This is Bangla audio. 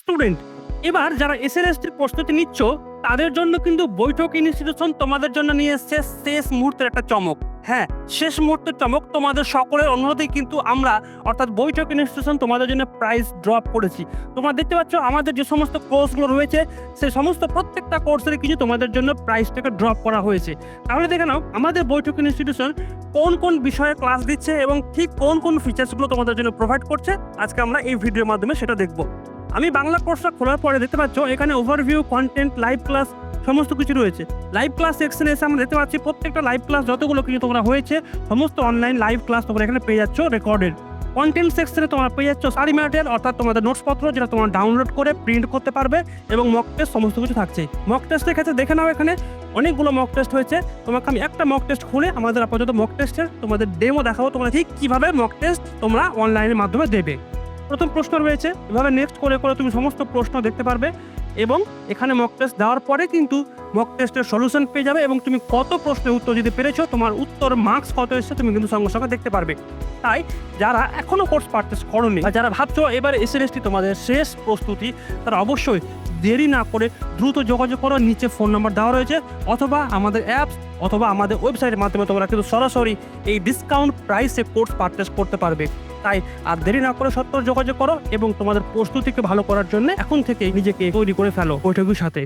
স্টুডেন্ট এবার যারা এস এসএলএসটির প্রস্তুতি নিচ্ছ, তাদের জন্য কিন্তু বৈঠক ইনস্টিটিউশন তোমাদের জন্য নিয়ে এসছে শেষ মুহূর্তের একটা চমক। হ্যাঁ শেষ মুহূর্তের চমক তোমাদের সকলের অনুরোধেই কিন্তু আমরা অর্থাৎ বৈঠক ইনস্টিটিউশন তোমাদের জন্য প্রাইস ড্রপ করেছি। তোমরা দেখতে পাচ্ছ আমাদের যে সমস্ত কোর্সগুলো রয়েছে, সে সমস্ত প্রত্যেকটা কোর্সের কিছু তোমাদের জন্য প্রাইসটাকে ড্রপ করা হয়েছে। তাহলে দেখে নাও, আমাদের বৈঠক ইনস্টিটিউশন কোন কোন বিষয়ে ক্লাস দিচ্ছে এবং ঠিক কোন কোন ফিচার্সগুলো তোমাদের জন্য প্রোভাইড করছে, আজকে আমরা এই ভিডিওর মাধ্যমে সেটা দেখব। আমি বাংলা কোর্সটা খোলার পরে দেখতে পাচ্ছ, এখানে ওভারভিউ কন্টেন্ট লাইভ ক্লাস সমস্ত কিছু রয়েছে। লাইভ ক্লাস সেকশনে এসে আমরা দেখতে পাচ্ছি, প্রত্যেকটা লাইভ ক্লাস যতগুলো কিছু তোমরা হয়েছে, সমস্ত অনলাইন লাইভ ক্লাস তোমরা এখানে পেয়ে যাচ্ছ রেকর্ডেড কন্টেন্ট সেকশনে তোমরা পেয়ে যাচ্ছ সারি ম্যাটেরিয়াল, অর্থাৎ তোমাদের নোটসপত্র যেটা তোমরা ডাউনলোড করে প্রিন্ট করতে পারবে এবং মক টেস্ট সমস্ত কিছু থাকছে। মক টেস্টের ক্ষেত্রে দেখে নাও এখানে, অনেকগুলো মক টেস্ট হয়েছে। তোমাকে আমি একটা মক টেস্ট খুলে আমাদের আপাতত মক টেস্টের তোমাদের ডেমো দেখাবো, তোমরা ঠিক কীভাবে মক টেস্ট তোমরা অনলাইনের মাধ্যমে দেবে। প্রথম প্রশ্ন রয়েছে, এভাবে নেক্সট করে করে তুমি সমস্ত প্রশ্ন দেখতে পারবে এবং এখানে মক টেস্ট দেওয়ার পরে কিন্তু মক টেস্টের সলিউশন পেয়ে যাবে এবং তুমি কত প্রশ্নের উত্তর যদি পেরেছ, তোমার উত্তর মার্কস কত এসেছে তুমি কিন্তু সঙ্গে সঙ্গে দেখতে পারবে। তাই যারা এখনও কোর্স পারচেস করনি আর যারা ভাবছ এবার এসএলএসটি তোমাদের শেষ প্রস্তুতি, তারা অবশ্যই দেরি না করে দ্রুত যোগাযোগ করো, নিচে ফোন নাম্বার দেওয়া রয়েছে, অথবা আমাদের অ্যাপস অথবা আমাদের ওয়েবসাইটের মাধ্যমে তোমরা কিন্তু সরাসরি এই ডিসকাউন্ট প্রাইসে কোর্স পারচেস করতে পারবে। তাই আর দেরি না করে সত্তর যোগাযোগ করো এবং তোমাদের প্রস্তুতিকে ভালো করার জন্য এখন থেকে নিজেকে তৈরি করে ফেলো বৈঠকের সাথে।